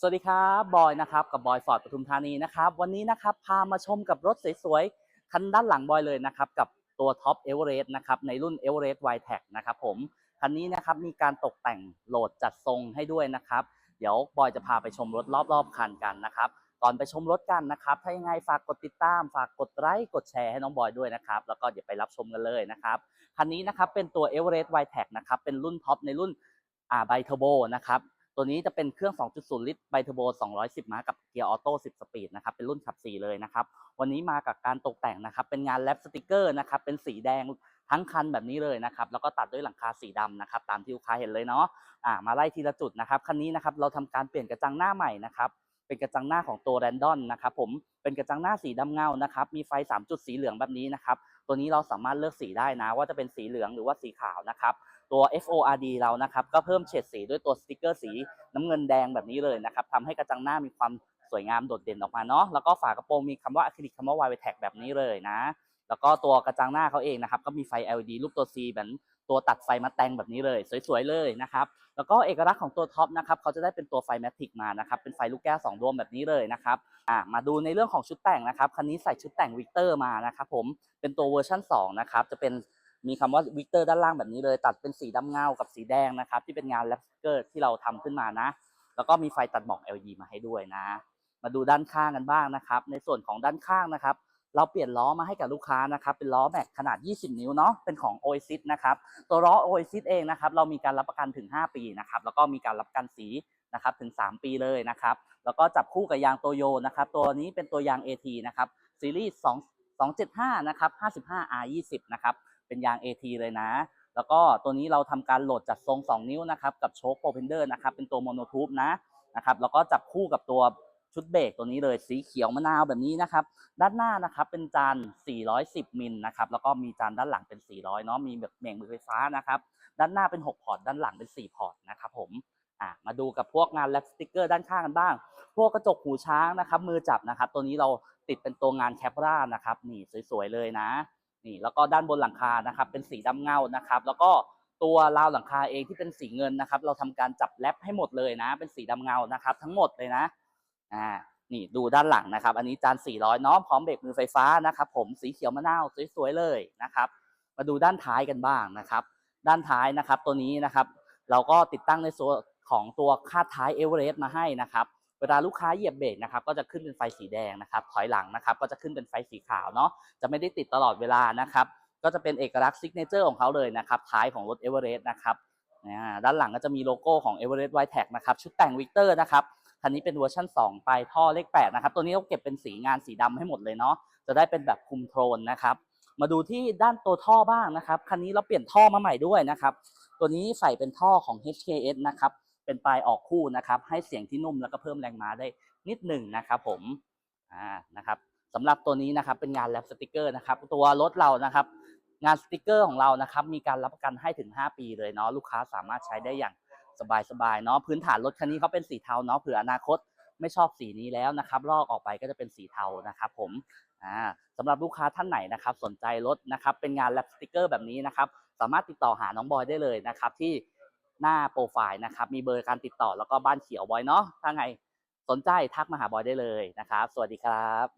สวัสดีครับบอยนะครับกับบอยฟอร์ดปทุมธานีนะครับวันนี้นะครับพามาชมกับรถสวยๆคันด้านหลังบอยเลยนะครับกับตัวท็อปเอเวอเรสต์นะครับในรุ่นเอเวอเรสต์ไวแท็กนะครับผมคันนี้นะครับมีการตกแต่งโหลดจัดทรงให้ด้วยนะครับ เดี๋ยวบอยจะพาไปชมรถรอบๆคันกันนะครับก่อนไปชมรถกันนะครับถ้ายังไงฝากกดติดตาม ฝากกดไลค์กดแชร์ให้น้องบอยด้วยนะครับแล้วก็เดี๋ยวไปรับชมกันเลยนะครับคันนี้นะครับเป็นตัว e v e r e s t y t e c นะครับเป็นรุ่นท็อปในรุ่นอ่าไบเทอร์โบนะครับ ตัวนี้จะเป็นเครื่อง 2.0 ลิตรไบเทอร์โบ 210 ม้ากับเกียร์ออโต้ 10 สปีดนะครับ เป็นรุ่นขับ 4 เลยนะครับ วันนี้มากับการตกแต่งนะครับ เป็นงานแลปสติกเกอร์นะครับ เป็นสีแดงทั้งคันแบบนี้เลยนะครับ แล้วก็ตัดด้วยหลังคาสีดำนะครับ ตามที่ลูกค้าเห็นเลยเนาะ อ่า มาไล่ทีละจุดนะครับ คันนี้นะครับ เราทำการเปลี่ยนกระจังหน้าใหม่นะครับ เป็นกระจังหน้าของตัวแรนดอนนะครับ ผม เป็นกระจังหน้าสีดำเงา นะครับ มีไฟ 3 จุดสีเหลืองแบบนี้นะครับ ตัวนี้เราสามารถเลือกสีได้นะ ว่าจะเป็นสีเหลืองหรือว่าสีขาวนะครับ ตัว FORD เรานะครับก็เพิ่มเฉดสีด้วยตัวสติกเกอร์สีน้ำเงินแดงแบบนี้เลยนะครับทำให้กระจังหน้ามีความสวยงามโดดเด่นออกมาเนาะแล้วก็ฝากระโปรงมีคำว่าอะคริลิกคำว่า y t a g แบบนี้เลยนะ แล้วก็ตัวกระจังหน้าเขาเองนะครับก็มีไฟ LED รูปตัว C เหมือนตัวตัดไฟมาแต่งแบบนี้เลย สวยๆเลยนะครับแล้วก็เอกลักษณ์ของตัวท็อปนะครับเขาจะได้เป็นตัวไฟแมทริกมานะครับเป็นไฟลูกแก้วสองดวงแบบนี้เลยนะครับอ่ามาดูในเรื่องของชุดแต่งนะครับคันนี้ใส่ชุดแต่งวิกเตอร์มานะครับผมเป็นตัวเวอร์ชัน2นะครับจะเป็น มีคำว่าวิกเตอร์ด้านล่างแบบนี้เลยตัดเป็นสีดำเงากับสีแดงนะครับ ที่เป็นงานแลปสเกอร์ที่เราทำขึ้นมานะ แล้วก็มีไฟตัดหมอก LED มาให้ด้วยนะ มาดูด้านข้างกันบ้างนะครับ ในส่วนของด้านข้างนะครับ เราเปลี่ยนล้อมาให้กับลูกค้านะครับ เป็นล้อแม็กขนาด 20 นิ้วเนาะเป็นของ Oasis นะครับตัวล้อ Oasis เองนะครับ เรามีการรับประกันถึง 5 ปีนะครับแล้วก็มีการรับประกันสีนะครับถึง 3 ปีเลยนะครับแล้วก็จับคู่กับยางโตโยนะครับตัวนี้เป็นตัวยาง AT นะครับซีรีส์2 275 นะครับ 55 R20 นะครับ เป็นยาง AT เลยนะ แล้วก็ตัวนี้เราทำการโหลดจัดทรง 2 นิ้วนะครับกับโช๊คโปรเพนเดอร์นะครับเป็นตัวโมโนทูบนะนะครับแล้วก็จับคู่กับตัวชุดเบรกตัวนี้เลยสีเขียวมะนาวแบบนี้นะครับ ด้านหน้านะครับเป็นจาน 410 มิลนะครับแล้วก็มีจานด้านหลังเป็น 400 เนาะมีแบบเม่งมือไฟฟ้านะครับด้านหน้าเป็น 6 พอร์ตด้านหลังเป็น 4 พอร์ตนะครับผมอะมาดูกับพวกงานแลปสติกเกอร์ด้านข้างกันบ้าง พวกกระจกหูช้างนะครับมือจับนะครับ ตัวนี้เราติดเป็นตัวงานแคปรานะครับนี่สวยๆเลยนะ นี่แล้วก็ด้านบนหลังคานะครับเป็นสีดำเงานะครับ แล้วก็ตัวราวหลังคาเองที่เป็นสีเงินนะครับ เราทำการจับแรปให้หมดเลยนะ เป็นสีดำเงานะครับ ทั้งหมดเลยนะอ่านี่ดูด้านหลังนะครับ อันนี้จาน 400เนาะพร้อมเบรกมือไฟฟ้านะครับผมสีเขียวมะนาวสวยๆเลยนะครับมาดูด้านท้ายกันบ้างนะครับ ด้านท้ายนะครับตัวนี้นะครับ เราก็ติดตั้งในส่วนของตัวคาดท้ายเอเวอเรสต์มาให้นะครับ เวลาลูกค้าเหยียบเบรกนะครับก็จะขึ้นเป็นไฟสีแดงนะครับถอยหลังนะครับก็จะขึ้นเป็นไฟสีขาวเนาะจะไม่ได้ติดตลอดเวลานะครับก็จะเป็นเอกลักษณ์ซิกเนเจอร์ของเขาเลยนะครับท้ายของรถเอเวอเรสต์นะครับด้านหลังก็จะมีโลโก้ของ e v e r e s t y t e c นะครับชุดแต่งวิกเตอร์นะครับคันนี้เป็นเวอร์ชัน2ปลายท่อเลข8นะครับตัวนี้เราเก็บเป็นสีงานสีดำให้หมดเลยเนาะจะได้เป็นแบบคุมโทนนะครับมาดูที่ด้านตัวท่อบ้างนะครับคันนี้เราเปลี่ยนท่อมาใหม่ด้วยนะครับตัวนี้ใส่เป็นท่อของ HKS นะครับ เป็นปลายออกคู่นะครับ ให้เสียงที่นุ่มแล้วก็เพิ่มแรงม้าได้นิดหนึ่งนะครับผมอ่านะครับสำหรับตัวนี้นะครับเป็นงานแลบสติกเกอร์นะครับ ตัวรถเรานะครับ งานสติกเกอร์ของเรานะครับ มีการรับประกันให้ถึง 5 ปีเลยเนาะลูกค้าสามารถใช้ได้อย่างสบายๆเนาะพื้นฐานรถคันนี้เขาเป็นสีเทาเนาะเผื่ออนาคตไม่ชอบสีนี้แล้วนะครับ ลอกออกไปก็จะเป็นสีเทานะครับ ผมอ่าสำหรับลูกค้าท่านไหนนะครับ สนใจรถนะครับ เป็นงานแลบสติกเกอร์แบบนี้นะครับ สามารถติดต่อหาน้องบอยได้เลยนะครับที่ หน้าโปรไฟล์นะครับมีเบอร์การติดต่อแล้วก็บ้านเขียวบอยเนาะถ้าไงสนใจทักมาหาบอยได้เลยนะครับ สวัสดีครับ